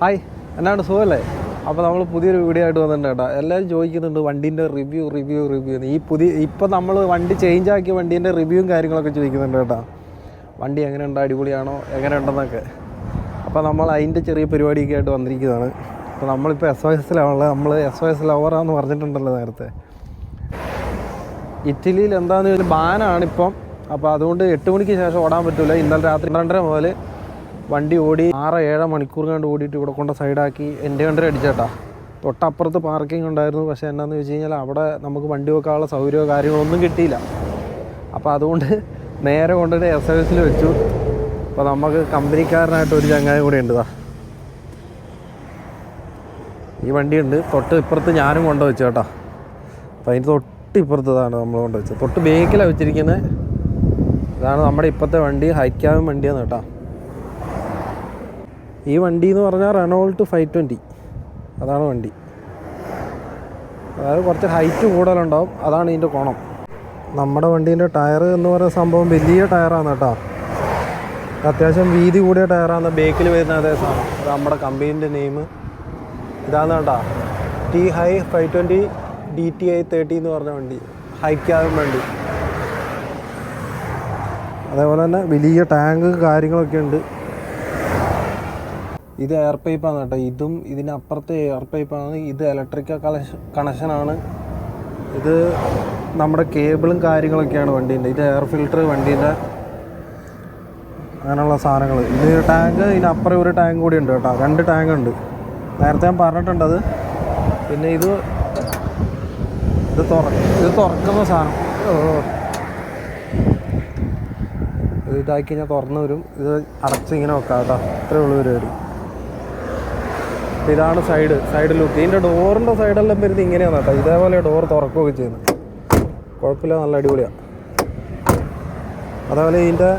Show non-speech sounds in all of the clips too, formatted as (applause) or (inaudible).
Hi എന്നാണ് സുഖമല്ലേ? അപ്പോൾ നമ്മൾ പുതിയൊരു വീഡിയോ ആയിട്ട് വന്നിട്ടുണ്ട് കേട്ടോ. എല്ലാവരും ചോദിക്കുന്നുണ്ട് വണ്ടീന്റെ റിവ്യൂ റിവ്യൂ റിവ്യൂ ഈ പുതിയ ഇപ്പം നമ്മൾ വണ്ടി ചേഞ്ച് ആക്കിയ വണ്ടീന്റെ റിവ്യൂവും കാര്യങ്ങളൊക്കെ ചോദിക്കുന്നുണ്ട് കേട്ടോ. വണ്ടി എങ്ങനെ എങ്ങനെയുണ്ട്? അടിപൊളിയാണോ? എങ്ങനെ ഉണ്ടെന്നൊക്കെ അപ്പോൾ നമ്മൾ അതിന്റെ ചെറിയ പരിപാടിയൊക്കെ ആയിട്ട് വന്നിരിക്കുന്നതാണ് അപ്പോൾ നമ്മളിപ്പോൾ എസ് ഒ എസിലാണുള്ളത് നമ്മൾ എസ് ഒ എസ് ലവറാന്ന് പറഞ്ഞിട്ടുണ്ടല്ലോ നേരത്തെ. ഇറ്റലിയിൽ എന്താണെന്ന് വെച്ചാൽ ബാനാണിപ്പം അപ്പോൾ അതുകൊണ്ട് എട്ട് മണിക്ക് ശേഷം ഓടാൻ പറ്റില്ല ഇന്നലെ രാത്രി രണ്ടര മുതൽ വണ്ടി ഓടി ആറ് ഏഴ് മണിക്കൂർ കണ്ട് ഓടിയിട്ട് ഇവിടെ കൊണ്ട് സൈഡാക്കി എന്റെ കണ്ടൊരു അടിച്ചേട്ടാ. തൊട്ടപ്പുറത്ത് പാർക്കിംഗ് ഉണ്ടായിരുന്നു. പക്ഷേ എന്നാന്ന് വെച്ച് കഴിഞ്ഞാൽ അവിടെ നമുക്ക് വണ്ടി വെക്കാനുള്ള സൗകര്യമോ കാര്യങ്ങളൊന്നും കിട്ടിയില്ല. അപ്പോൾ അതുകൊണ്ട് നേരെ കൊണ്ടുപോയി എസ് എസിൽ വെച്ചു. അപ്പോൾ നമുക്ക് കമ്പനിക്കാരനായിട്ട് ഒരു ചങ്ങായി കൂടെ ഉണ്ട് ഈ വണ്ടിയുണ്ട്. തൊട്ട് ഇപ്പുറത്ത് ഞാനും കൊണ്ട് വെച്ചു കേട്ടോ. അപ്പോൾ അതിന്റെ തൊട്ട് ഇപ്പുറത്തതാണ് നമ്മൾ കൊണ്ടുവച്ചത് തൊട്ട് ബേക്കിലാണ് വെച്ചിരിക്കുന്നത്. ഇതാണ് നമ്മുടെ ഇപ്പോഴത്തെ വണ്ടി. ഹൈക്കാവും വണ്ടിയാണ് കേട്ടോ. ഈ വണ്ടി എന്ന് പറഞ്ഞാൽ റെനോൾട്ട് ഫൈവ് ട്വന്റി അതാണ് വണ്ടി. അതായത് കുറച്ച് ഹൈറ്റ് കൂടുതലുണ്ടാവും. അതാണ് ഇതിന്റെ കോണം. നമ്മുടെ വണ്ടീന്റെ ടയർ എന്ന് പറയുന്ന സംഭവം വലിയ ടയറാണ് കേട്ടോ. അത്യാവശ്യം വീതി കൂടിയ ടയറാണ് ബേക്കിൽ വരുന്ന അതേ സാധനം. നമ്മുടെ കമ്പനീന്റെ നെയിം ഇതാണ് കേട്ടോ. T high five twenty D T I thirty എന്ന് പറഞ്ഞ വണ്ടി. ഹൈക്കാകും വണ്ടി. അതേപോലെ തന്നെ വലിയ ടാങ്ക് കാര്യങ്ങളൊക്കെ ഉണ്ട്. ഇത് എയർ പൈപ്പാണ് കേട്ടോ. ഇതും ഇതിനപ്പുറത്തെ എയർ പൈപ്പാണ് ഇത് ഇലക്ട്രിക്കൽ കണക്ഷൻ കണക്ഷനാണ് ഇത് നമ്മുടെ കേബിളും കാര്യങ്ങളൊക്കെയാണ് വണ്ടീന്റെ. ഇത് എയർ ഫിൽട്ടർ വണ്ടീന്റെ അങ്ങനെയുള്ള സാധനങ്ങൾ ഇത് ടാങ്ക് ഇതിനപ്പുറം ഒരു ടാങ്ക് കൂടി ഉണ്ട് കേട്ടോ. രണ്ട് ടാങ്ക് ഉണ്ട്. നേരത്തെ ഞാൻ പറഞ്ഞിട്ടുണ്ടത് പിന്നെ ഇത് ഇത് തുറ ഇത് തുറക്കുന്ന സാധനം. ഇതാക്കി കഴിഞ്ഞാൽ തുറന്നു വരും. ഇത് അടച്ചിങ്ങനെ വെക്കാം കേട്ടോ. ഇത്രേ ഉള്ളൂ പരിപാടി. ഇതാണ് സൈഡ് സൈഡ് ലുക്ക് ഇതിന്റെ ഡോറിന്റെ സൈഡെല്ലാം വരുന്നത് ഇങ്ങനെയാണ് കേട്ടോ. ഇതേപോലെ ഡോർ തുറക്കുകയൊക്കെ ചെയ്യുന്നത് കുഴപ്പമില്ല നല്ല അടിപൊളിയാണ് അതേപോലെ ഇതിന്റെ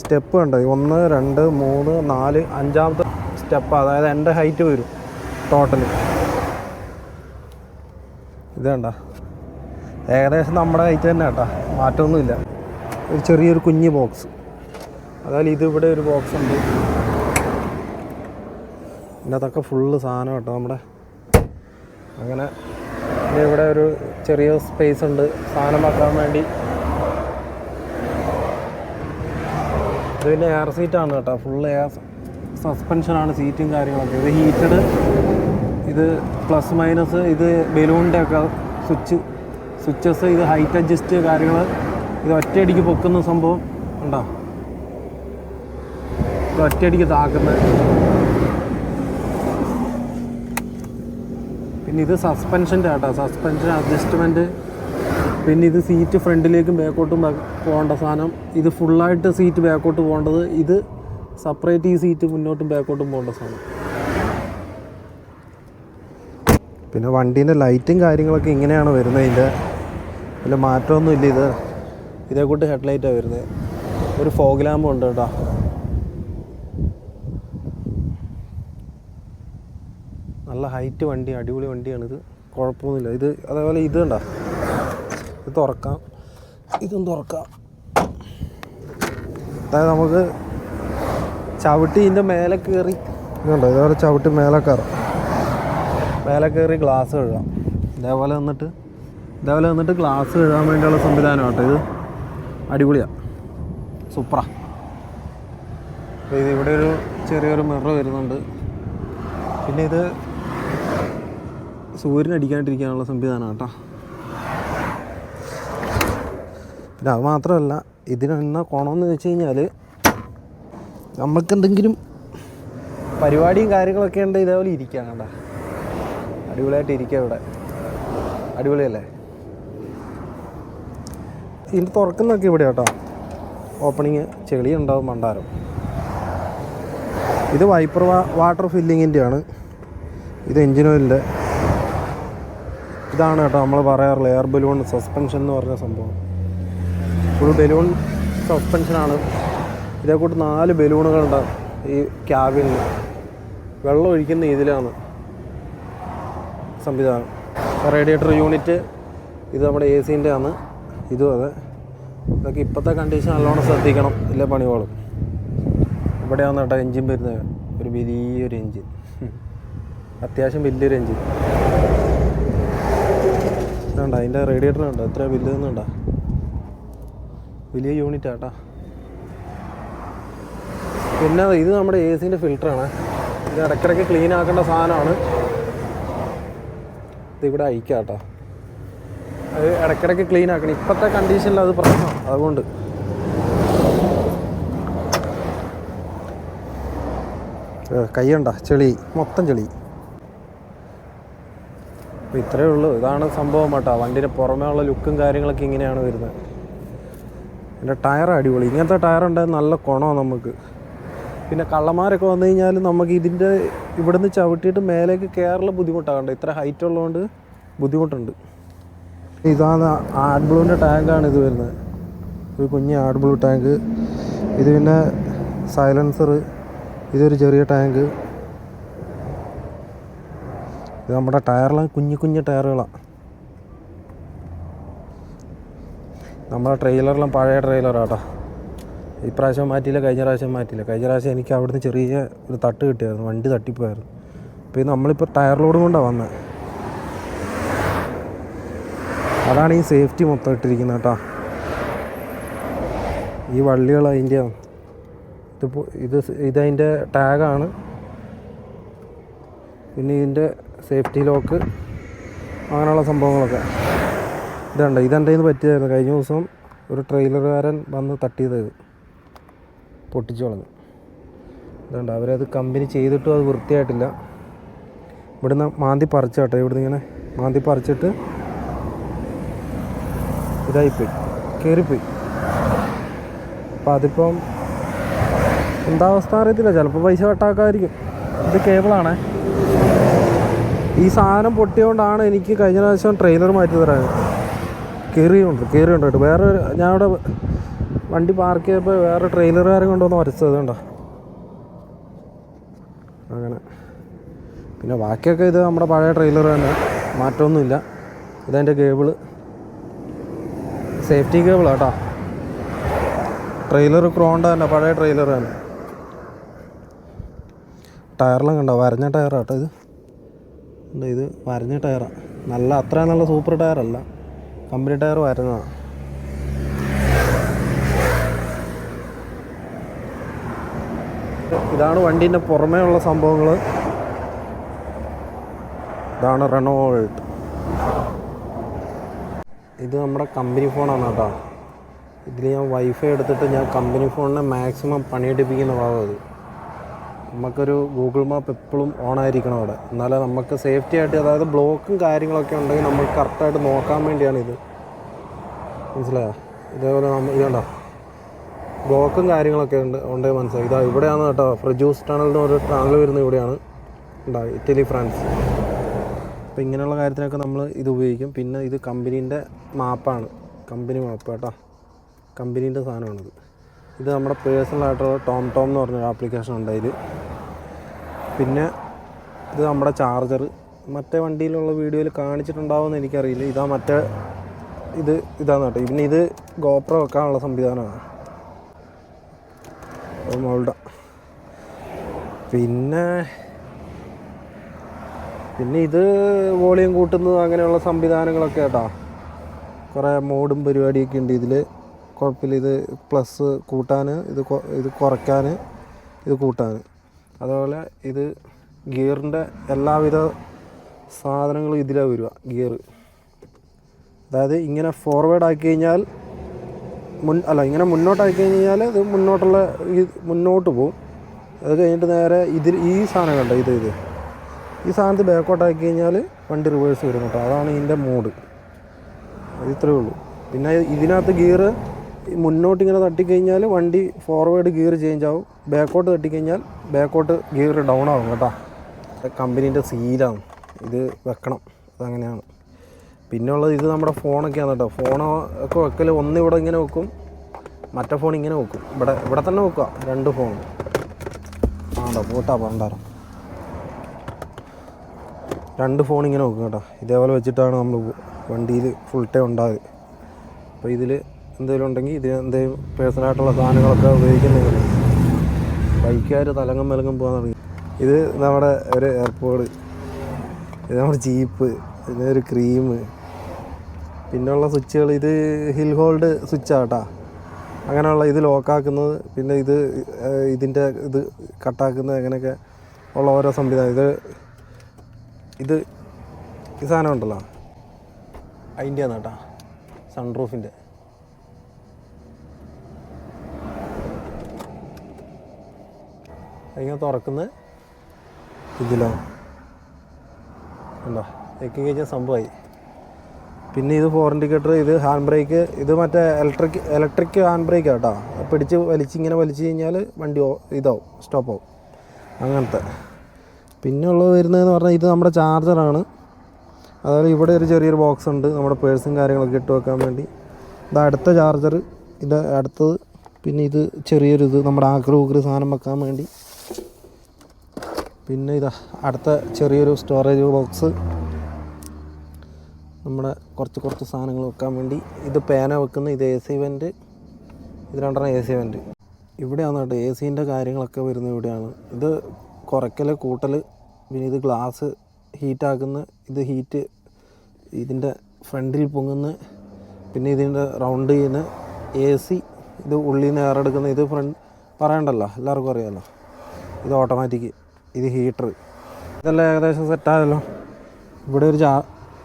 സ്റ്റെപ്പ് കണ്ടോ? ഒന്ന് രണ്ട് മൂന്ന് നാല് അഞ്ചാമത്തെ സ്റ്റെപ്പ് അതായത് എന്റെ ഹൈറ്റ് വരും ടോട്ടൽ ഇത് കണ്ട? ഏകദേശം നമ്മുടെ ഹൈറ്റ് തന്നെ കേട്ടോ. മാറ്റമൊന്നുമില്ല. ഒരു ചെറിയൊരു കുഞ്ഞ് ബോക്സ് അതായത് ഇതിവിടെ ഒരു ബോക്സ് ഉണ്ട്. ഇതിനകത്തൊക്കെ ഫുള്ള് സാധനം കേട്ടോ നമ്മുടെ. അങ്ങനെ ഇവിടെ ഒരു ചെറിയ സ്പേസ് ഉണ്ട്. സാധനം വെക്കാൻ വേണ്ടി. ഇത് എയർ സീറ്റാണ് കേട്ടോ. ഫുള്ള് എയർ സസ്പെൻഷനാണ് സീറ്റും കാര്യങ്ങളൊക്കെ. ഇത് ഹീറ്റഡ് ഇത് പ്ലസ് മൈനസ് ഇത് ബലൂണിന്റെ ഒക്കെ സ്വിച്ച് സ്വിച്ചസ് ഇത് ഹൈറ്റ് അഡ്ജസ്റ്റ് കാര്യങ്ങൾ ഇത് ഒറ്റയടിക്ക് പൊക്കുന്ന സംഭവം ഉണ്ടോ? ഇത് ഒറ്റയടിക്ക് താക്കുന്നത് പിന്നെ ഇത് സസ്പെൻഷന്റെ ആട്ടോ. സസ്പെൻഷൻ അഡ്ജസ്റ്റ്മെന്റ് പിന്നെ ഇത് സീറ്റ് ഫ്രണ്ടിലേക്കും ബാക്കോട്ടും പോകേണ്ട സാധനം. ഇത് ഫുള്ളായിട്ട് സീറ്റ് ബാക്കോട്ട് പോകേണ്ടത്. ഇത് സെപ്പറേറ്റ് ഈ സീറ്റ് മുന്നോട്ടും ബാക്കോട്ടും പോകേണ്ട സാധനം. പിന്നെ വണ്ടീന്റെ ലൈറ്റും കാര്യങ്ങളൊക്കെ ഇങ്ങനെയാണ് വരുന്നത് ഇതിന്റെ വലിയ മാറ്റമൊന്നുമില്ല ഇത്. ഇതേ ഹെഡ്ലൈറ്റാണ് വരുന്നത്. ഒരു ഫോഗ് ലാമ്പ് ഉണ്ട് കേട്ടോ. നല്ല ഹൈറ്റ് വണ്ടി അടിപൊളി വണ്ടിയാണിത് കുഴപ്പമൊന്നുമില്ല. ഇത് അതേപോലെ ഇത് കണ്ട? ഇത് തുറക്കാം. ഇതും തുറക്കാം. അതായത് നമുക്ക് ചവിട്ടി ഇതിന്റെ മേലെ കയറി ഇതുണ്ടോ ഇതേപോലെ ചവിട്ടി മേലെ കയറാം മേലെ കയറി ഗ്ലാസ് കഴുകാം. ഇതേപോലെ വന്നിട്ട് ഇതേപോലെ വന്നിട്ട് ഗ്ലാസ് കഴുകാൻ വേണ്ടിയുള്ള സംവിധാനം കേട്ടോ ഇത്. അടിപൊളിയാണ് സൂപ്പറാ. ഇത് ഇവിടെ ഒരു ചെറിയൊരു മിറർ വരുന്നുണ്ട്. പിന്നെ ഇത് സൂര്യൻ അടിക്കാണ്ടിരിക്കാനുള്ള സംവിധാനം കേട്ടോ പിന്നെ അത് മാത്രമല്ല ഇതിനെന്ന കോണമെന്ന് വെച്ച് കഴിഞ്ഞാൽ നമുക്ക് എന്തെങ്കിലും പരിപാടിയും കാര്യങ്ങളൊക്കെ ഉണ്ട് ഇതേപോലെ ഇരിക്കാം കണ്ട. അടിപൊളിയായിട്ട് ഇരിക്കുക ഇവിടെ. അടിപൊളിയല്ലേ? ഇതിന്റെ തുറക്കുന്നൊക്കെ ഇവിടെ കേട്ടോ ഓപ്പണിങ് ചെളി ഉണ്ടാവും മണ്ടാരം ഇത് വൈപ്പർ വാട്ടർ ഫില്ലിങ്ങിന്റെയാണ് ഇത് എൻജിൻ ഓയിലിന്റെ ഇതാണ് കേട്ടോ നമ്മൾ പറയാറുള്ളത്. എയർ ബലൂൺ സസ്പെൻഷൻ എന്ന് പറഞ്ഞ സംഭവം. ഫുൾ ബലൂൺ സസ്പെൻഷനാണ് ഇതേ കൂട്ട് നാല് ബലൂണുകളുണ്ട് ഈ ക്യാബിനിൽ. വെള്ളം ഒഴിക്കുന്ന ഇതിലാണ് സംവിധാനം. റേഡിയേറ്റർ യൂണിറ്റ് ഇത് നമ്മുടെ എ സീന്റെ ആണ്. ഇതും അതെ. ഇതൊക്കെ ഇപ്പോഴത്തെ കണ്ടീഷൻ നല്ലോണം ശ്രദ്ധിക്കണം ഇല്ല പണികളും ഇവിടെയാണ് കേട്ടോ എൻജിൻ വരുന്നത്. ഒരു വലിയൊരു എൻജിൻ അത്യാവശ്യം വലിയൊരു എൻജിൻ ഇതുണ്ട് അതിന്റെ റേഡിയേറ്റർ ഉണ്ട് എത്ര വലുതെന്നുണ്ടോ? വലിയ യൂണിറ്റ് ആട്ടാ പിന്നെ ഇത് നമ്മുടെ എ സിന്റെ ഫിൽറ്ററാണ്. ഇത് ഇടയ്ക്കിടയ്ക്ക് ക്ലീൻ ആക്കേണ്ട സാധനമാണ്. ഇതിവിടെ അയക്കാം കേട്ടോ. അത് ഇടയ്ക്കിടയ്ക്ക് ക്ലീൻ ആക്കണം. ഇപ്പോഴത്തെ കണ്ടീഷനിൽ അത് പ്രശ്നമാണ്. അതുകൊണ്ട്. കൈയുണ്ട ചെളി. മൊത്തം ചെളി. അപ്പോൾ ഇത്രയേ ഉള്ളൂ. ഇതാണ് സംഭവം കേട്ടോ. വണ്ടിന്റെ പുറമേ ഉള്ള ലുക്കും കാര്യങ്ങളൊക്കെ ഇങ്ങനെയാണ് വരുന്നത്. എന്റെ ടയർ അടിപൊളി. ഇങ്ങനത്തെ ടയർ ഉണ്ടായാൽ നല്ല കുണമാണ് നമുക്ക്. പിന്നെ കള്ളന്മാരൊക്കെ വന്നു കഴിഞ്ഞാൽ നമുക്ക് ഇതിന്റെ ഇവിടുന്ന് ചവിട്ടിയിട്ട് മേലേക്ക് കയറൽ ബുദ്ധിമുട്ടാകണ്ട ഇത്ര ഹൈറ്റ് ഉള്ളതുകൊണ്ട് ബുദ്ധിമുട്ടുണ്ട്. ഇതാണ് ആഡ് ബ്ലൂവിന്റെ ടാങ്കാണ് ഇത് വരുന്നത്. ഒരു കുഞ്ഞ് ആഡ് ബ്ലൂ ടാങ്ക് ഇത് പിന്നെ സൈലൻസർ ഇതൊരു ചെറിയ ടാങ്ക് ഇത് നമ്മുടെ ടയറെല്ലാം കുഞ്ഞു കുഞ്ഞു ടയറുകളാണ് നമ്മുടെ ട്രെയിലറിലും പഴയ ട്രെയിലറാണ് ട്രെയിലറാട്ടോ ഇപ്രാവശ്യം മാറ്റിയില്ല കഴിഞ്ഞ പ്രാവശ്യം മാറ്റിയില്ല. കഴിഞ്ഞ പ്രാവശ്യം എനിക്ക് അവിടുന്ന് ചെറിയ ഒരു തട്ട് കിട്ടിയായിരുന്നു വണ്ടി തട്ടിപ്പോയായിരുന്നു. അപ്പോൾ ഇത് നമ്മളിപ്പോൾ ടയർ കൊണ്ടാണ് വന്നത് അതാണ് ഈ സേഫ്റ്റി മൊത്തം ഇട്ടിരിക്കുന്നത് കേട്ടോ. ഈ വള്ളികൾ അതിന്റെ ഇത് സ് ഇതതിന്റെ ടാഗാണ്. പിന്നെ ഇതിന്റെ സേഫ്റ്റി ലോക്ക് അങ്ങനെയുള്ള സംഭവങ്ങളൊക്കെ. ഇതുണ്ട് ഇതെന്റെ നിന്ന് പറ്റിയതായിരുന്നു. കഴിഞ്ഞ ദിവസം ഒരു ട്രെയിലറുകാരൻ വന്ന് തട്ടിയത് പൊട്ടിച്ചു കളഞ്ഞു. ഇതുണ്ട് അവരത് കമ്പനി ചെയ്തിട്ടും അത് വൃത്തിയായിട്ടില്ല. ഇവിടുന്ന് മാന്തി പറിച്ചു കേട്ടോ ഇവിടുന്ന് ഇങ്ങനെ മാന്തി പറിച്ചിട്ട് ഇതായിപ്പോയി കയറിപ്പോയി അപ്പം അതിപ്പം എന്താ അവസ്ഥ അറിയത്തില്ല ചിലപ്പോൾ പൈസ കട്ടാക്കാതിരിക്കും. ഇത് കേബിളാണേ. ഈ സാധനം പൊട്ടിയോണ്ടാണ് എനിക്ക് കഴിഞ്ഞ പ്രാവശ്യം ട്രെയിലർ മാറ്റി തരാൻ. കയറിയുണ്ട് കയറിയുണ്ട് കേട്ടോ. വേറെ ഞാൻ അവിടെ വണ്ടി പാർക്ക് ചെയ്തപ്പോൾ വേറെ ട്രെയിലറുകാരെ കൊണ്ടുവന്ന് വരച്ചത് കണ്ടോ? അങ്ങനെ. പിന്നെ ബാക്കിയൊക്കെ ഇത് നമ്മുടെ പഴയ ട്രെയിലർ തന്നെ. മാറ്റമൊന്നുമില്ല. ഇതെന്റെ കേബിൾ. സേഫ്റ്റി കേബിൾ കേട്ടോ. ട്രെയിലർ ക്രോണ്ട തന്നെ പഴയ ട്രെയിലർ തന്നെ. ടയറിലും കണ്ടോ? വരഞ്ഞ ടയറാട്ടോ ഇത്. ഇത് വരഞ്ഞ ടയറാണ് നല്ല അത്ര നല്ല സൂപ്പർ ടയറല്ല. കമ്പനി ടയർ വരുന്നതാണ് ഇതാണ് വണ്ടീന്റെ പുറമേ ഉള്ള സംഭവങ്ങൾ ഇതാണ് റെനോൾട്ട്. ഇത് നമ്മുടെ കമ്പനി ഫോണാണ് കേട്ടോ. ഇതിൽ ഞാൻ വൈഫൈ എടുത്തിട്ട് ഞാൻ കമ്പനി ഫോണിനെ മാക്സിമം പണിയെടുപ്പിക്കുന്ന ഭാഗം അത്. നമുക്കൊരു ഗൂഗിൾ മാപ്പ് എപ്പോഴും ഓൺ ആയിരിക്കണം അവിടെ. എന്നാലേ നമുക്ക് സേഫ്റ്റി ആയിട്ട് അതായത് ബ്ലോക്കും കാര്യങ്ങളൊക്കെ ഉണ്ടെങ്കിൽ നമുക്ക് കറക്റ്റായിട്ട് നോക്കാൻ വേണ്ടിയാണ് ഇത്. മനസ്സിലായോ? ഇതേപോലെ ഇതുണ്ടോ ബ്ലോക്കും കാര്യങ്ങളൊക്കെ ഉണ്ട് ഉണ്ടെങ്കിൽ മനസ്സിലായി. ഇതാ ഇവിടെയാണ് കേട്ടോ ഫ്രിജൂസ് ടണൽ എന്ന് ഒരു ടണൽ വരുന്നത് ഇവിടെയാണ്. ഉണ്ടാവും ഇറ്റലി ഫ്രാൻസ് അപ്പോൾ ഇങ്ങനെയുള്ള കാര്യത്തിനൊക്കെ നമ്മൾ ഇത് ഉപയോഗിക്കും. പിന്നെ ഇത് കമ്പനീന്റെ മാപ്പാണ് കമ്പനി മാപ്പ് കേട്ടോ. കമ്പനീന്റെ സാധനമാണിത്. ഇത് നമ്മുടെ പേഴ്സണലായിട്ടുള്ള ടോം ടോം എന്ന് പറഞ്ഞൊരു ആപ്ലിക്കേഷൻ ഉണ്ട് അതിൽ പിന്നെ ഇത് നമ്മുടെ ചാർജർ മറ്റേ വണ്ടിയിലുള്ള വീഡിയോയിൽ കാണിച്ചിട്ടുണ്ടാവുമെന്ന് എനിക്കറിയില്ല. ഇതാ മറ്റേ ഇത് ഇതാന്ന് കേട്ടോ. പിന്നെ ഇത് ഗോപ്ര വെക്കാനുള്ള സംവിധാനമാണ്. മോൾഡ. പിന്നെ പിന്നെ ഇത് വോളിയം കൂട്ടുന്നത് അങ്ങനെയുള്ള സംവിധാനങ്ങളൊക്കെ കേട്ടോ. കുറേ മോഡും പരിപാടിയൊക്കെ ഉണ്ട് ഇതിൽ കുഴപ്പമില്ല. ഇത് പ്ലസ് കൂട്ടാൻ ഇത് ഇത് കുറയ്ക്കാൻ ഇത് കൂട്ടാൻ. അതുപോലെ ഇത് ഗിയറിന്റെ എല്ലാവിധ സാധനങ്ങളും ഇതിലാണ് വരിക ഗിയർ. അതായത് ഇങ്ങനെ ഫോർവേഡ് ആക്കി കഴിഞ്ഞാൽ മുൻ അല്ല ഇങ്ങനെ മുന്നോട്ടാക്കി കഴിഞ്ഞാൽ ഇത് മുന്നോട്ടുള്ള മുന്നോട്ട് പോകും അത് കഴിഞ്ഞിട്ട് നേരെ ഇതിൽ ഈ സാധനം കണ്ടോ ഇത് ഇത്. ഈ സാധനത്ത് ബാക്കോട്ടാക്കി കഴിഞ്ഞാൽ വണ്ടി റിവേഴ്സ് വരും കേട്ടോ. അതാണ് ഇതിന്റെ മോഡ് ഇത്രയേ ഉള്ളൂ. പിന്നെ ഇതിനകത്ത് ഗിയർ മുന്നോട്ട് ഇങ്ങനെ തട്ടിക്കഴിഞ്ഞാൽ വണ്ടി ഫോർവേഡ് ഗിയർ ചേഞ്ച് ആവും. ബാക്കോട്ട് തട്ടിക്കഴിഞ്ഞാൽ ബാക്കോട്ട് ഗിയർ ഡൗൺ ആവും കേട്ടോ. കമ്പനീന്റെ സീലാണ് ഇത് വെക്കണം. അതങ്ങനെയാണ്. പിന്നെ ഉള്ളത് ഇത് നമ്മുടെ ഫോണൊക്കെയാണ് കേട്ടോ. ഫോണോ ഒക്കെ വെക്കൽ ഒന്ന് ഇവിടെ ഇങ്ങനെ വെക്കും മറ്റേ ഫോൺ ഇങ്ങനെ വെക്കും. ഇവിടെ ഇവിടെ തന്നെ വെക്കുക. രണ്ട് ഫോൺ ആണ്ടോ പോട്ടാ പണ്ടാരം. രണ്ട് ഫോൺ ഇങ്ങനെ വെക്കും കേട്ടോ. ഇതേപോലെ വെച്ചിട്ടാണ് നമ്മൾ വണ്ടിയിൽ ഫുൾ ടൈം ഉണ്ടാകുക അപ്പോൾ ഇതിൽ എന്തെങ്കിലും ഉണ്ടെങ്കിൽ ഇത് എന്തെങ്കിലും പേഴ്സണലായിട്ടുള്ള സാധനങ്ങളൊക്കെ ഉപയോഗിക്കുന്നത് ബൈക്കുകാർ തലങ്ങും മലങ്ങും പോകാൻ തുടങ്ങി. ഇത് നമ്മുടെ ഒരു എയർപോർട്ട് ഇത് നമ്മുടെ ജീപ്പ് പിന്നെ ഒരു ക്രീം പിന്നെയുള്ള സ്വിച്ചുകൾ ഇത് ഹിൽ ഹോൾഡ് സ്വിച്ചാട്ടാ അങ്ങനെയുള്ള ഇത് ലോക്കാക്കുന്നത് പിന്നെ ഇത് ഇതിന്റെ ഇത് കട്ടാക്കുന്നത് അങ്ങനെയൊക്കെ ഉള്ള ഓരോ സംവിധാനം. ഇത് ഇത് ഈ സാധനം ഉണ്ടല്ലോ. അതിന്റെ ആണ് കേട്ടോ സൺറൂഫിന്റെ അതിങ്ങനെ തുറക്കുന്ന ഇതിലോ? ഉണ്ടോ എക്കി കഴിഞ്ഞാൽ സംഭവമായി പിന്നെ ഇത് ഫോർ ഇൻഡിക്കേറ്റർ ഇത് ഹാൻഡ് ബ്രേക്ക് ഇത് മറ്റേ ഇലക്ട്രിക് ഇലക്ട്രിക് ഹാൻഡ് ബ്രേക്ക് കേട്ടോ. പിടിച്ച് വലിച്ച് ഇങ്ങനെ വലിച്ചു കഴിഞ്ഞാൽ വണ്ടി ഇതാവും സ്റ്റോപ്പ് ആവും. അങ്ങനത്തെ. പിന്നെ ഉള്ളത് വരുന്നതെന്ന് പറഞ്ഞാൽ ഇത് നമ്മുടെ ചാർജറാണ് അതായത് ഇവിടെ ഒരു ചെറിയൊരു ബോക്സ് ഉണ്ട്. നമ്മുടെ പേഴ്സും കാര്യങ്ങളൊക്കെ ഇട്ട് വെക്കാൻ വേണ്ടി. ഇത് അടുത്ത ചാർജർ ഇത് അടുത്തത്. പിന്നെ ഇത് ചെറിയൊരു ഇത് നമ്മുടെ ആക്രി സാധനം വെക്കാൻ വേണ്ടി. പിന്നെ ഇതാ അടുത്ത ചെറിയൊരു സ്റ്റോറേജ് ബോക്സ് നമ്മുടെ കുറച്ച് കുറച്ച് സാധനങ്ങൾ വെക്കാൻ വേണ്ടി ഇത് പേന വെക്കുന്ന ഇത് എ സി വെന്റ് ഇത് രണ്ടെണ്ണം എ സി വെന്റ് ഇവിടെയാണ് കേട്ടോ എ സീന്റെ കാര്യങ്ങളൊക്കെ വരുന്നത് ഇവിടെയാണ്. ഇത് കുറയ്ക്കൽ കൂട്ടൽ പിന്നെ ഇത് ഗ്ലാസ് ഹീറ്റാക്കുന്ന ഇത് ഹീറ്റ് ഇതിന്റെ ഫ്രണ്ടിൽ പൊങ്ങുന്ന പിന്നെ ഇതിന്റെ റൗണ്ട് ചെയ്യുന്ന എ സി ഇത് ഉള്ളിൽ നിന്ന് എയർ എടുക്കുന്ന ഇത് ഫ്രണ്ട് പറയണ്ടല്ലോ? എല്ലാവർക്കും അറിയാമല്ലോ ഇത് ഓട്ടോമാറ്റിക് ഇത് ഹീറ്റർ. ഇതെല്ലാം ഏകദേശം സെറ്റായല്ലോ ഇവിടെ ഒരു ചാ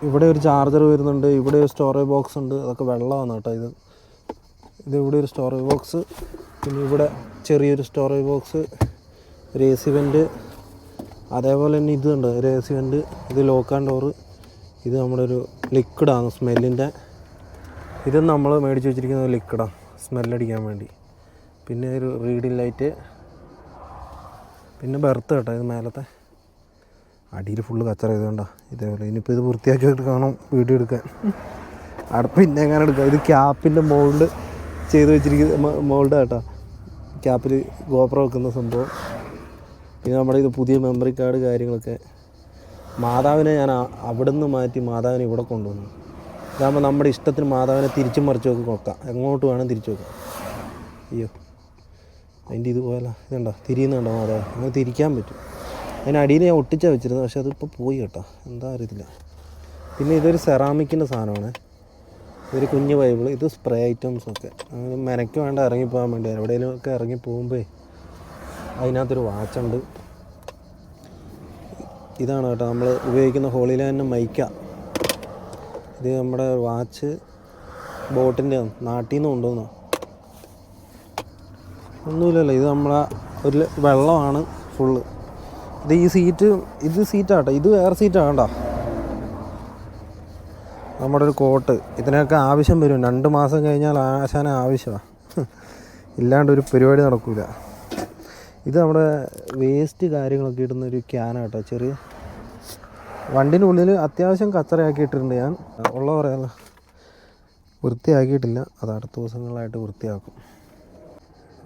ഇവിടെ ഒരു ചാർജർ വരുന്നുണ്ട് ഇവിടെ ഒരു സ്റ്റോറേജ് ബോക്സ് ഉണ്ട്. അതൊക്കെ വെള്ളമാണ് കേട്ടോ ഇത്. ഇത് ഇവിടെ ഒരു സ്റ്റോറേജ് ബോക്സ് പിന്നെ ഇവിടെ ചെറിയൊരു സ്റ്റോറേജ് ബോക്സ് ഒരു എ സി വെന്റ് അതേപോലെ തന്നെ ഇതുണ്ട് ഒരു എ സി വെന്റ് ഇത് ലോക്ക് ആൻഡ് ഡോറ് ഇത് നമ്മുടെ ഒരു ലിക്വിഡാണ് സ്മെല്ലിന്റെ ഇത് നമ്മൾ മേടിച്ച് വെച്ചിരിക്കുന്ന ലിക്വിഡാണ് സ്മെല്ലടിക്കാൻ വേണ്ടി. പിന്നെ ഒരു റീഡിംഗ് ലൈറ്റ് പിന്നെ ബെർത്ത് കേട്ടോ ഇത് മേലത്തെ. അടിയിൽ ഫുള്ള് കച്ചറ ചെയ്തുകൊണ്ടാ ഇതേപോലെ ഇനിയിപ്പോൾ ഇത് വൃത്തിയാക്കിയിട്ട് കാണും വീഡിയോ എടുക്കാൻ. അവിടെ പിന്നെ എങ്ങനെ എടുക്കാം? ഇത് ക്യാപ്പിന്റെ മോൾഡ് ചെയ്ത് വെച്ചിരിക്കുന്ന മോൾഡ് കേട്ടോ. ക്യാപ്പിൽ ഗോപ്ര വെക്കുന്ന സംഭവം. പിന്നെ നമ്മുടെ ഇത് പുതിയ മെമ്മറി കാർഡ് കാര്യങ്ങളൊക്കെ. മാതാവിനെ ഞാൻ അവിടെ നിന്ന് മാറ്റി മാതാവിനെ ഇവിടെ കൊണ്ടുവന്നു. ഇതാകുമ്പോൾ നമ്മുടെ ഇഷ്ടത്തിന് മാതാവിനെ തിരിച്ചും മറിച്ച് നോക്കാം എങ്ങോട്ട് വേണം തിരിച്ചു നോക്കാം അയ്യോ. അതിന്റെ ഇതുപോലെ ഇതുണ്ടോ? തിരിയുന്നുണ്ടോ അതെ അങ്ങനെ തിരിക്കാൻ പറ്റും. അതിന് അടിയിൽ ഞാൻ ഒട്ടിച്ചാണ് വെച്ചിരുന്നത് പക്ഷേ അതിപ്പോൾ പോയി കേട്ടോ. എന്താ അറിയത്തില്ല. പിന്നെ ഇതൊരു സെറാമിക്കിന്റെ സാധനമാണ്. ഒരു കുഞ്ഞ് ബൈബിൾ. ഇത് സ്പ്രേ ഐറ്റംസൊക്കെ അത് മെനക്ക് വേണ്ട ഇറങ്ങിപ്പോകാൻ വേണ്ടി എവിടെയെങ്കിലും ഒക്കെ ഇറങ്ങി പോകുമ്പോൾ അതിനകത്തൊരു വാച്ചുണ്ട്. ഇതാണ് കേട്ടോ. നമ്മൾ ഉപയോഗിക്കുന്ന ഹോളി ലാൻഡ് മൈക്ക. ഇത് നമ്മുടെ വാച്ച് ബോട്ടിന്റെ നാട്ടിൽ നിന്ന് കൊണ്ടുവന്ന ഒന്നുമില്ലല്ലോ ഇത് നമ്മളെ ഒരു വെള്ളമാണ് ഫുള്ള് ഇത് ഈ സീറ്റ് ഇത് സീറ്റാട്ടോ ഇത് വേറെ സീറ്റാണ് കേട്ടോ നമ്മുടെ ഒരു കോട്ട് ഇതിനൊക്കെ ആവശ്യം വരും. രണ്ട് മാസം കഴിഞ്ഞാൽ ആശാന ആവശ്യമാണ് ഇല്ലാണ്ട് ഒരു പരിപാടി നടക്കില്ല ഇത് നമ്മുടെ വേസ്റ്റ് കാര്യങ്ങളൊക്കെ ഇടുന്ന ഒരു ക്യാനാണ് കേട്ടോ ചെറിയ. വണ്ടിന്റെ ഉള്ളിൽ അത്യാവശ്യം കച്ചറയാക്കി ഇട്ടിട്ടുണ്ട് ഞാൻ. ഉള്ള പറയാനുള്ള വൃത്തിയാക്കിയിട്ടില്ല. അത് അടുത്ത ദിവസങ്ങളിലായിട്ട് വൃത്തിയാക്കും.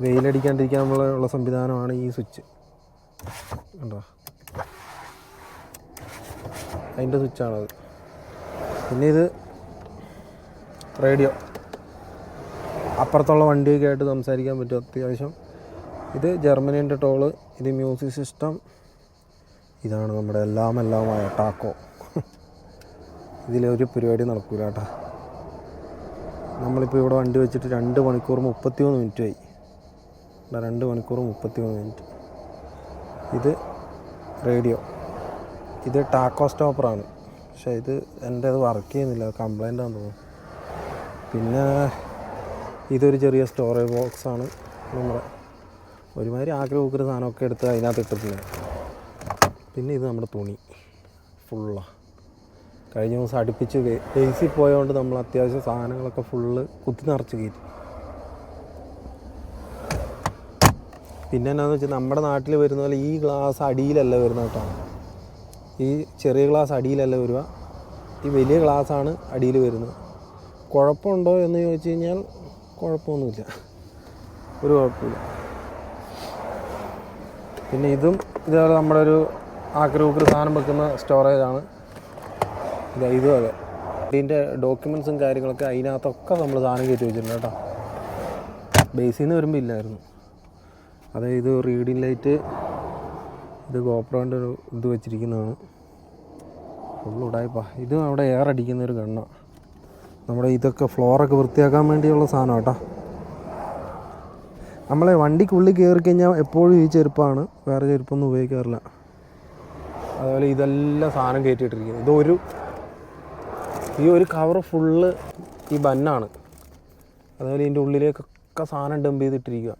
വെയിലടിക്കാണ്ടിരിക്കാൻ ഉള്ള സംവിധാനമാണ് ഈ സ്വിച്ച്. കണ്ടോ? അതിന്റെ സ്വിച്ചാണത് പിന്നെ ഇത് റേഡിയോ. അപ്പുറത്തുള്ള വണ്ടിയൊക്കെ ആയിട്ട് സംസാരിക്കാൻ പറ്റും അത്യാവശ്യം. ഇത് ജർമ്മനീന്റെ ടോൾ ഇത് മ്യൂസിക് സിസ്റ്റം. ഇതാണ് നമ്മുടെ എല്ലാം എല്ലാമായ ടാക്കോ. ഇതിലൊരു പരിപാടി നടക്കൂല കേട്ടോ നമ്മളിപ്പോൾ ഇവിടെ വണ്ടി വെച്ചിട്ട് രണ്ട് മണിക്കൂർ മുപ്പത്തി മൂന്ന് മിനിറ്റ് ആയി. രണ്ട് മണിക്കൂർ മുപ്പത്തി മൂന്ന് മിനിറ്റ്. ഇത് റേഡിയോ. ഇത് ടാക്കോ സ്റ്റോപ്പറാണ്. പക്ഷേ ഇത് എന്റെ അത് വർക്ക് ചെയ്യുന്നില്ല കംപ്ലൈന്റ് ആണെന്ന് തോന്നുന്നു. പിന്നെ ഇതൊരു ചെറിയ സ്റ്റോറേജ് ബോക്സ് ആണ്. നമ്മുടെ ഒരുമാതിരി ആഗ്രഹിക്കുന്ന സാധനമൊക്കെ എടുത്ത് അതിനകത്ത് ഇട്ടിട്ടുണ്ട്. പിന്നെ ഇത് നമ്മുടെ തുണി. ഫുള്ളാണ് കഴിഞ്ഞ ദിവസം അടുപ്പിച്ച് സി പോയതുകൊണ്ട് നമ്മൾ അത്യാവശ്യം സാധനങ്ങളൊക്കെ ഫുള്ള് കുത്തി നിറച്ച് കയറ്റി. പിന്നെ എന്നാന്ന് വെച്ചാൽ നമ്മുടെ നാട്ടിൽ വരുന്ന പോലെ ഈ ഗ്ലാസ് അടിയിലല്ല വരുന്ന കേട്ടോ. ഈ ചെറിയ ഗ്ലാസ് അടിയിലല്ല വരിക. ഈ വലിയ ഗ്ലാസ്സാണ് അടിയിൽ വരുന്നത്. കുഴപ്പമുണ്ടോ എന്ന് ചോദിച്ചു കഴിഞ്ഞാൽ കുഴപ്പമൊന്നുമില്ല. ഒരു കുഴപ്പമില്ല. പിന്നെ ഇതും ഇതേപോലെ നമ്മുടെ ഒരു ആക്രി സാധനം വെക്കുന്ന സ്റ്റോറേജാണ്. ഇതാ ഇതും അതെ. ഇതിന്റെ ഡോക്യുമെൻസും കാര്യങ്ങളൊക്കെ അതിനകത്തൊക്കെ നമ്മൾ സാധനം കയറ്റി വെച്ചിട്ടുണ്ട് കേട്ടോ. ബേസിൽ നിന്ന് വരുമ്പോൾ ഇല്ലായിരുന്നു. അതായത് റീഡിംഗ് ലൈറ്റ് ഇത് ഗോപ്രോന്റെ ഒരു ഇത് വെച്ചിരിക്കുന്നതാണ്. ഫുൾ ഉടായ്പ ഇത് അവിടെ എയർ അടിക്കുന്ന ഒരു ഗണ്ണ. നമ്മുടെ ഇതൊക്കെ ഫ്ലോറൊക്കെ വൃത്തിയാക്കാൻ വേണ്ടിയുള്ള സാധനം കേട്ടോ നമ്മളെ വണ്ടിക്കുള്ളിൽ കയറി കഴിഞ്ഞാൽ എപ്പോഴും ഈ ചെരുപ്പാണ്. വേറെ ചെരുപ്പൊന്നും ഉപയോഗിക്കാറില്ല. അതുപോലെ ഇതെല്ലാം സാധനം കയറ്റിയിട്ടിരിക്കുന്നത് ഇതൊരു ഈ ഒരു കവർ ഫുള്ള് ഈ ബന്നാണ്. അതുപോലെ ഇതിന്റെ ഉള്ളിലേക്കൊക്കെ സാധനം ഡംപ് ചെയ്തിട്ടിരിക്കുക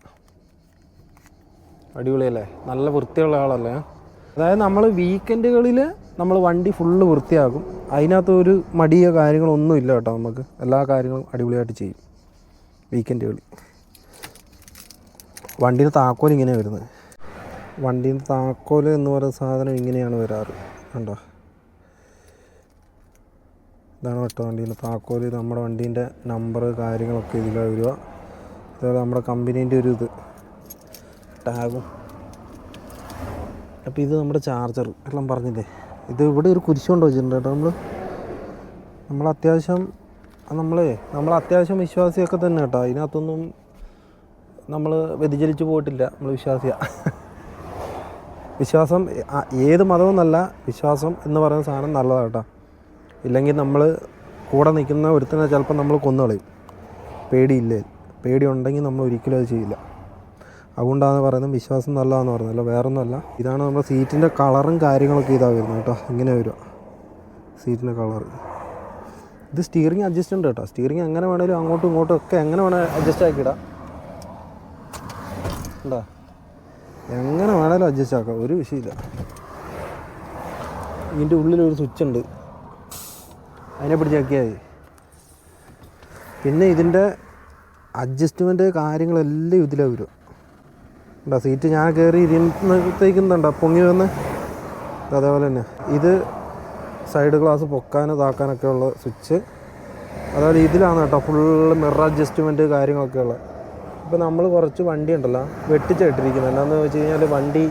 അടിപൊളിയല്ലേ? നല്ല വൃത്തിയുള്ള ആളല്ലേ? അതായത് നമ്മൾ വീക്കെൻഡുകളിൽ നമ്മൾ വണ്ടി ഫുള്ള് വൃത്തിയാക്കും. അതിനകത്ത് ഒരു മടിയോ കാര്യങ്ങളോ ഇല്ല കേട്ടോ നമുക്ക്. എല്ലാ കാര്യങ്ങളും അടിപൊളിയായിട്ട് ചെയ്യും വീക്കെൻഡുകളിൽ വണ്ടിയുടെ താക്കോൽ ഇങ്ങനെയാണ് വരുന്നത് വണ്ടിയുടെ താക്കോൽ എന്ന് പറയുന്ന സാധനം ഇങ്ങനെയാണ് വരാറ്. കണ്ടോ? ഇതാണ് കേട്ടോ വണ്ടീന്റെ താക്കോൽ നമ്മുടെ വണ്ടീന്റെ നമ്പർ കാര്യങ്ങളൊക്കെ ഇതിലാണ് വരിക. അതുപോലെ നമ്മുടെ കമ്പനീന്റെ ഒരു ഇത്. ടാഗും. അപ്പോൾ ഇത് നമ്മുടെ ചാർജർ എല്ലാം പറഞ്ഞില്ലേ? ഇത് ഇവിടെ ഒരു കുരിശ് കൊണ്ട് വെച്ചിട്ടുണ്ട് കേട്ടോ നമ്മൾ നമ്മൾ അത്യാവശ്യം നമ്മളേ നമ്മൾ അത്യാവശ്യം വിശ്വാസിയൊക്കെ തന്നെ കേട്ടോ. അതിനകത്തൊന്നും നമ്മൾ വ്യതിചലിച്ചു പോയിട്ടില്ല നമ്മൾ വിശ്വാസിയ. വിശ്വാസം ഏത് ഏത് നല്ല വിശ്വാസം എന്ന് പറയുന്ന സാധനം നല്ലതാണ് കേട്ടോ. ഇല്ലെങ്കിൽ നമ്മൾ കൂടെ നിൽക്കുന്ന ഒരുത്തനെ ചിലപ്പോൾ നമ്മൾ കൊന്നുകളയും. പേടിയില്ലേ? പേടിയുണ്ടെങ്കിൽ നമ്മൾ ഒരിക്കലും അത് ചെയ്യില്ല. അതുകൊണ്ടാണ് പറയുന്നത് വിശ്വാസം നല്ലതാന്ന് പറയുന്നത് അല്ല വേറെ ഒന്നുമല്ല ഇതാണ് നമ്മുടെ സീറ്റിന്റെ കളറും കാര്യങ്ങളൊക്കെ ഇതാ വരുന്നത് കേട്ടോ. ഇങ്ങനെ വരിക. സീറ്റിന്റെ കളർ ഇത് സ്റ്റിയറിംഗ് അഡ്ജസ്റ്റ് ഉണ്ട് കേട്ടോ. സ്റ്റിയറിംഗ് എങ്ങനെ വേണേലും അങ്ങോട്ടും ഇങ്ങോട്ടും ഒക്കെ എങ്ങനെ വേണേലും അഡ്ജസ്റ്റ് ആക്കിയിടാം. ഉണ്ടോ എങ്ങനെ വേണേലും അഡ്ജസ്റ്റ് ആക്കാം. ഒരു വിഷയമില്ല. ഇതിന്റെ ഉള്ളിലൊരു സ്വിച്ച് ഉണ്ട്. അതിനെ പിടിച്ച് ആക്കിയാൽ മതി. പിന്നെ ഇതിന്റെ അഡ്ജസ്റ്റ്മെന്റ് കാര്യങ്ങളെല്ലാം ഇതിലാണ് വരും ഉണ്ടോ സീറ്റ് ഞാൻ കയറി ഇരുന്നത്തേക്കുന്നുണ്ട് പൊങ്ങി വന്ന് അതേപോലെ തന്നെ. ഇത് സൈഡ് ഗ്ലാസ് പൊക്കാനും താക്കാനൊക്കെ ഉള്ള സ്വിച്ച് അതായത് ഇതിലാണ് കേട്ടോ ഫുള്ള് മിറർ അഡ്ജസ്റ്റ്മെന്റ് കാര്യങ്ങളൊക്കെ ഉള്ളത്. ഇപ്പോൾ നമ്മൾ കുറച്ച് വണ്ടി ഉണ്ടല്ലോ വെട്ടിച്ചിട്ടിരിക്കുന്നത്. എന്താണെന്ന് വെച്ച് കഴിഞ്ഞാൽ വണ്ടി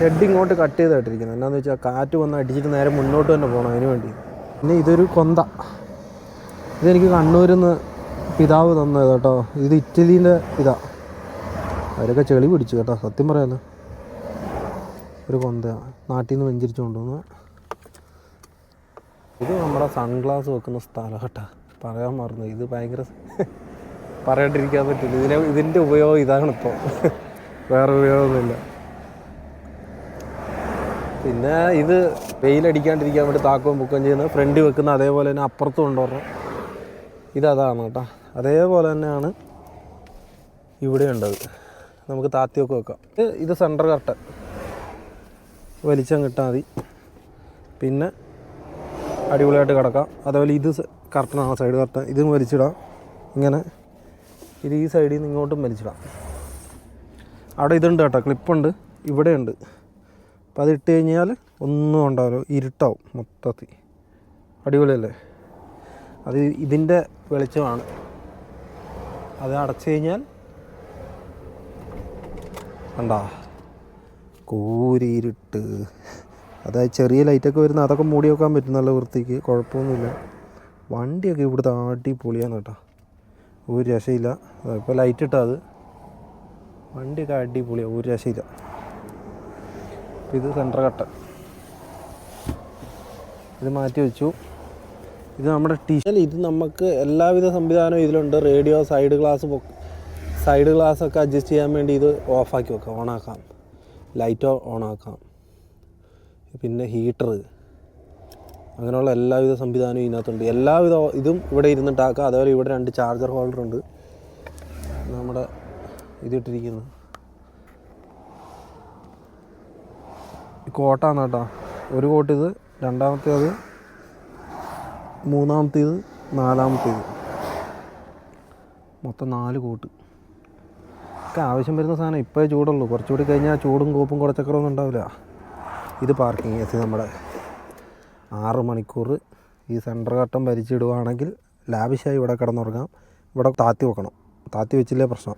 ഹെഡ് ഇങ്ങോട്ട് കട്ട് ചെയ്തിട്ടിരിക്കുന്നത്. എന്താണെന്ന് വെച്ചാൽ കാറ്റ് വന്ന് അടിച്ചിട്ട് നേരെ മുന്നോട്ട് തന്നെ പോകണം അതിന് വേണ്ടി. പിന്നെ ഇതൊരു കൊന്ത. ഇതെനിക്ക് കണ്ണൂരിൽ നിന്ന് പിതാവ് തന്നത് കേട്ടോ. ഇത് ഇറ്റലീന്റെ ഇതാ. അവരൊക്കെ ചെളി പിടിച്ചു കേട്ടോ. സത്യം പറയാലോ. ഒരു കൊന്ത നാട്ടിൽ നിന്ന് വെഞ്ചരിച്ചു കൊണ്ടുവന്ന് ഇത് നമ്മുടെ സൺഗ്ലാസ് വെക്കുന്ന സ്ഥലം കേട്ടോ. പറയാൻ മറന്നു. ഇത് ഭയങ്കര (laughs) പറയാണ്ടിരിക്കാൻ പറ്റില്ല. ഇതിനെ ഇതിന്റെ ഉപയോഗം ഇതാണ് ഇപ്പോൾ (laughs) വേറെ ഉപയോഗമൊന്നുമില്ല. പിന്നെ ഇത് വെയിലടിക്കാണ്ടിരിക്കാൻ വേണ്ടി താക്കവും ബുക്കും ചെയ്യുന്നത് ഫ്രണ്ട് വെക്കുന്ന അതേപോലെ തന്നെ അപ്പുറത്തും കൊണ്ടുവരണം ഇതതാണ് കേട്ടോ. അതേപോലെ തന്നെയാണ് ഇവിടെ ഉണ്ടത്. നമുക്ക് താത്തിയൊക്കെ വെക്കാം. ഇത് സെന്റർ കർട്ടൻ വലിച്ചം കിട്ടാൽ മതി. പിന്നെ അടിപൊളിയായിട്ട് കിടക്കാം. അതേപോലെ ഇത് കർട്ടനാണ് സൈഡ് കർട്ടൻ ഇതും വലിച്ചിടാം. ഇങ്ങനെ. ഇത് ഈ സൈഡിൽ നിന്ന് ഇങ്ങോട്ടും വലിച്ചിടാം. അവിടെ ഇതുണ്ട് കേട്ടോ ക്ലിപ്പുണ്ട് ഇവിടെയുണ്ട്. അപ്പോൾ അത് ഇട്ട് കഴിഞ്ഞാൽ ഒന്നും ഉണ്ടാവില്ല. ഇരുട്ടാവും മൊത്തത്തിൽ. അടിപൊളിയല്ലേ? അത് ഇതിന്റെ വെളിച്ചമാണ്. അത് അടച്ചു കഴിഞ്ഞാൽ കണ്ടാ? കൂരിരുട്ട് അതായത് ചെറിയ ലൈറ്റൊക്കെ വരുന്ന അതൊക്കെ മൂടി വെക്കാൻ പറ്റും നല്ല വൃത്തിക്ക്. കുഴപ്പമൊന്നുമില്ല. വണ്ടിയൊക്കെ ഇവിടുത്തെ അടിപൊളിയാണ് കേട്ടോ. ഒരു രക്ഷയില്ല. ഇപ്പോൾ ലൈറ്റ് ഇട്ടാൽ അത്. വണ്ടിയൊക്കെ അടിപൊളിയാണ് ഒരു രക്ഷയില്ല. ഇത് സെന്റർ കട്ട ഇത് മാറ്റി വെച്ചു. ഇത് നമ്മുടെ ടി ഇത് നമുക്ക് എല്ലാവിധ സംവിധാനവും ഇതിലുണ്ട്. Radio side glass side glass ഒക്കെ അഡ്ജസ്റ്റ് ചെയ്യാൻ വേണ്ടി ഇത് ഓഫാക്കി വെക്കാം ഓണാക്കാം. ലൈറ്റ് ഓണാക്കാം. പിന്നെ ഹീറ്റർ അങ്ങനെയുള്ള എല്ലാവിധ സംവിധാനവും ഇതിനകത്തുണ്ട്. എല്ലാവിധ ഇതും ഇവിടെ ഇരുന്നിട്ടാക്കാം അതേപോലെ ഇവിടെ രണ്ട് ചാർജർ ഹോൾഡർ ഉണ്ട്. നമ്മുടെ ഇതിട്ടിരിക്കുന്നത്. കോട്ടാണ് കേട്ടോ. ഒരു കോട്ട് ഇത് രണ്ടാമത്തേത് മൂന്നാമത്തേത് നാലാമത്തേത് മൊത്തം നാല് കോട്ട്. ഒക്കെ ആവശ്യം വരുന്ന സാധനം ഇപ്പോഴേ ചൂടുള്ളൂ. കുറച്ചുകൂടി കഴിഞ്ഞാൽ ചൂടും കോപ്പും കുറച്ചക്കറൊന്നും ഉണ്ടാവില്ല. ഇത് പാർക്കിംഗ് എത്തി നമ്മുടെ ആറ് മണിക്കൂർ ഈ സെന്റർ കട്ടം ഭരിച്ചിടുവാണെങ്കിൽ ലാവിഷായി ഇവിടെ കിടന്നുറങ്ങാം. ഇവിടെ താത്തി വെക്കണം. താത്തി വെച്ചില്ലേ പ്രശ്നം.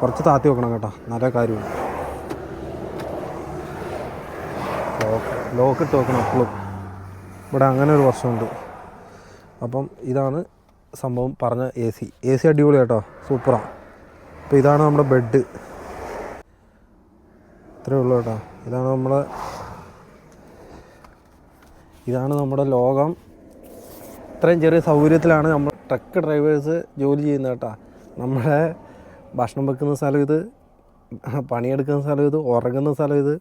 കുറച്ച് താത്തി വെക്കണം കേട്ടോ. നല്ല കാര്യമാണ്. ലോക്ക് ലോക്ക് ഇട്ട് വെക്കണം എപ്പോഴും ഇവിടെ അങ്ങനെ ഒരു പ്രശ്നമുണ്ട്. അപ്പം ഇതാണ് സംഭവം പറഞ്ഞ എ സി എ സി അടിപൊളി കേട്ടോ. സൂപ്പറാണ് അപ്പോൾ ഇതാണ് നമ്മുടെ ബെഡ്. ഇത്രയേ ഉള്ളൂ കേട്ടോ. ഇതാണ് നമ്മുടെ ഇതാണ് നമ്മുടെ ലോകം. ഇത്രയും ചെറിയ സൗകര്യത്തിലാണ് നമ്മൾ ട്രക്ക് ഡ്രൈവേഴ്സ് ജോലി ചെയ്യുന്നത് കേട്ടോ. നമ്മുടെ ഭക്ഷണം വെക്കുന്ന സ്ഥലം ഇത് പണിയെടുക്കുന്ന സ്ഥലം ഇത് ഉറങ്ങുന്ന സ്ഥലം ഇത്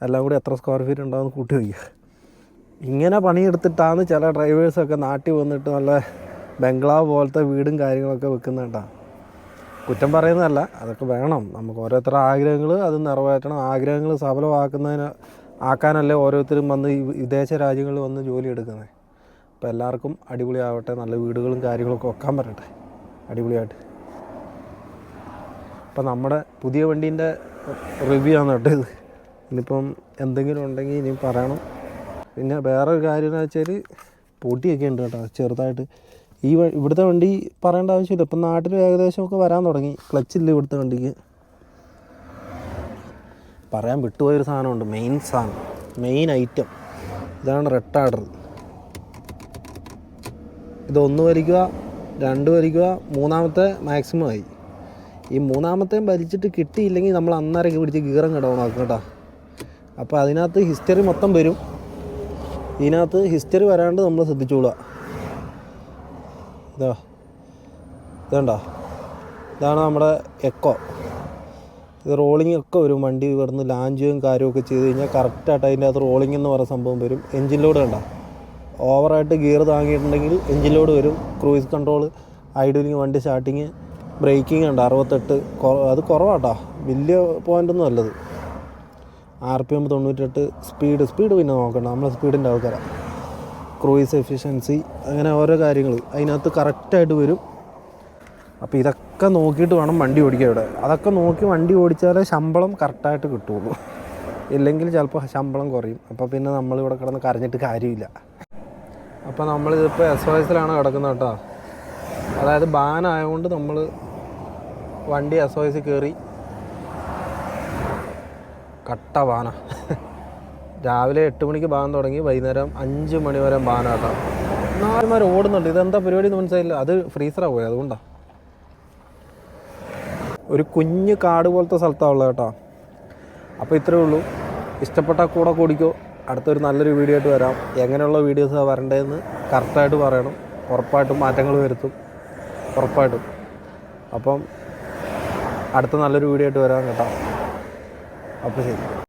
എല്ലാം കൂടി എത്ര സ്ക്വയർ ഫീറ്റ് ഉണ്ടാകുമെന്ന് കൂട്ടി വയ്ക്കുക ഇങ്ങനെ പണിയെടുത്തിട്ടാണ് ചില ഡ്രൈവേഴ്സൊക്കെ നാട്ടിൽ വന്നിട്ട് നല്ല ബംഗ്ലാവ് പോലത്തെ വീടും കാര്യങ്ങളൊക്കെ വെക്കുന്നത് കേട്ടോ. കുറ്റം പറയുന്നതല്ല. അതൊക്കെ വേണം. നമുക്ക് ഓരോരുത്തരുടെ ആഗ്രഹങ്ങൾ അത് നിറവേറ്റണം. ആഗ്രഹങ്ങൾ സഫലമാക്കുന്നതിന് ആക്കാനല്ലേ ഓരോരുത്തരും വന്ന് ഈ വിദേശ രാജ്യങ്ങളിൽ വന്ന് ജോലി എടുക്കുന്നത് അപ്പോൾ എല്ലാവർക്കും അടിപൊളിയാവട്ടെ. നല്ല വീടുകളും കാര്യങ്ങളൊക്കെ വെക്കാൻ പറ്റട്ടെ. അടിപൊളിയായിട്ട്. അപ്പം നമ്മുടെ പുതിയ വണ്ടീന്റെ റിവ്യൂ ആണ് കേട്ടോ ഇത്. ഇനിയിപ്പം എന്തെങ്കിലും ഉണ്ടെങ്കിൽ ഇനി പറയണം. പിന്നെ വേറൊരു കാര്യം എന്ന് വെച്ചാൽ പൊടിയൊക്കെ ഉണ്ട് കേട്ടോ. ചെറുതായിട്ട് ഈ ഇവിടുത്തെ വണ്ടി പറയേണ്ട ആവശ്യമില്ല. ഇപ്പം നാട്ടിൽ ഏകദേശം ഒക്കെ വരാൻ തുടങ്ങി. ക്ലച്ചില്ല ഇവിടുത്തെ വണ്ടിക്ക്. പറയാൻ വിട്ടുപോയൊരു സാധനമുണ്ട്. മെയിൻ സാധനം. മെയിൻ ഐറ്റം ഇതാണ് റെഡ് ഇത് ഒന്ന് വലിക്കുക രണ്ട് വലിക്കുക മൂന്നാമത്തെ മാക്സിമം ആയി. ഈ മൂന്നാമത്തെയും വലിച്ചിട്ട് കിട്ടിയില്ലെങ്കിൽ നമ്മൾ അന്നേരം പിടിച്ച് ഗീറം കിടവണമാക്കും കേട്ടോ. അപ്പോൾ അതിനകത്ത് ഹിസ്റ്ററി മൊത്തം വരും. ഇതിനകത്ത് ഹിസ്റ്ററി വരാണ്ട് നമ്മൾ ശ്രദ്ധിച്ചോളുക. ഇതാ ഇതുണ്ടോ? ഇതാണ് നമ്മുടെ എക്കോ ഇത് റോളിംഗ് ഒക്കെ വരും. വണ്ടി വരുന്ന ലാഞ്ചും കാര്യമൊക്കെ ചെയ്ത് കഴിഞ്ഞാൽ കറക്റ്റായിട്ട് അതിന്റെ അകത്ത് റോളിംഗ് എന്ന് പറയുന്ന സംഭവം വരും. എഞ്ചിൻ ലോഡ് കണ്ട? ഓവറായിട്ട് ഗിയർ താങ്ങിയിട്ടുണ്ടെങ്കിൽ എഞ്ചിൻ ലോഡ് വരും. ക്രൂയിസ് കൺട്രോൾ ഐഡലിങ് വണ്ടി സ്റ്റാർട്ടിങ് ബ്രേക്കിംഗ് ഉണ്ട് അറുപത്തെട്ട് അത് കുറവാട്ടോ. വലിയ പോയിന്റൊന്നും അല്ലത്. ആർ പി എം തൊണ്ണൂറ്റെട്ട് സ്പീഡ് സ്പീഡ് പിന്നെ നോക്കണ്ട. നമ്മളെ സ്പീഡിന്റെ ആൾക്കാരാണ് ക്രൂയിസ് എഫിഷ്യൻസി അങ്ങനെ ഓരോ കാര്യങ്ങൾ അതിനകത്ത് കറക്റ്റായിട്ട് വരും. അപ്പോൾ ഇതൊക്കെ നോക്കിയിട്ട് വേണം വണ്ടി ഓടിക്കാൻ ഇവിടെ. അതൊക്കെ നോക്കി വണ്ടി ഓടിച്ചാലേ ശമ്പളം കറക്റ്റായിട്ട് കിട്ടുള്ളൂ. ഇല്ലെങ്കിൽ ചിലപ്പോൾ ശമ്പളം കുറയും. അപ്പോൾ പിന്നെ നമ്മളിവിടെ കിടന്ന് കരഞ്ഞിട്ട് കാര്യമില്ല. അപ്പോൾ നമ്മളിതിപ്പോൾ എസ് ഒ എസിലാണ് കിടക്കുന്നത് കേട്ടോ. അതായത് ബാൻ ആയതുകൊണ്ട് നമ്മൾ വണ്ടി എസ് ഒ എസിൽ കയറി കട്ട ബാന. രാവിലെ എട്ട് മണിക്ക് ബാൻ തുടങ്ങി വൈകുന്നേരം അഞ്ച് മണി വരെ ഭാഗം കേട്ടോ നാലുമാർ ഓടുന്നുണ്ട്. ഇതെന്താ പരിപാടി എന്ന് മനസ്സിലായില്ല. അത് ഫ്രീസറാണ് പോയത് അതുകൊണ്ടാണ് ഒരു കുഞ്ഞ് കാട് പോലത്തെ സ്ഥലത്താണ് ഉള്ളത് കേട്ടോ. അപ്പോൾ ഇത്രയേ ഉള്ളൂ. ഇഷ്ടപ്പെട്ട കൂടെ കൂടിക്കോ. അടുത്തൊരു നല്ലൊരു വീഡിയോ ആയിട്ട് വരാം. എങ്ങനെയുള്ള വീഡിയോസാണ് വരേണ്ടതെന്ന് കറക്റ്റായിട്ട് പറയണം. ഉറപ്പായിട്ടും മാറ്റങ്ങൾ വരുത്തും. ഉറപ്പായിട്ടും. അപ്പം അടുത്ത നല്ലൊരു വീഡിയോ ആയിട്ട് വരാം കേട്ടോ. അപ്പോൾ ശരി.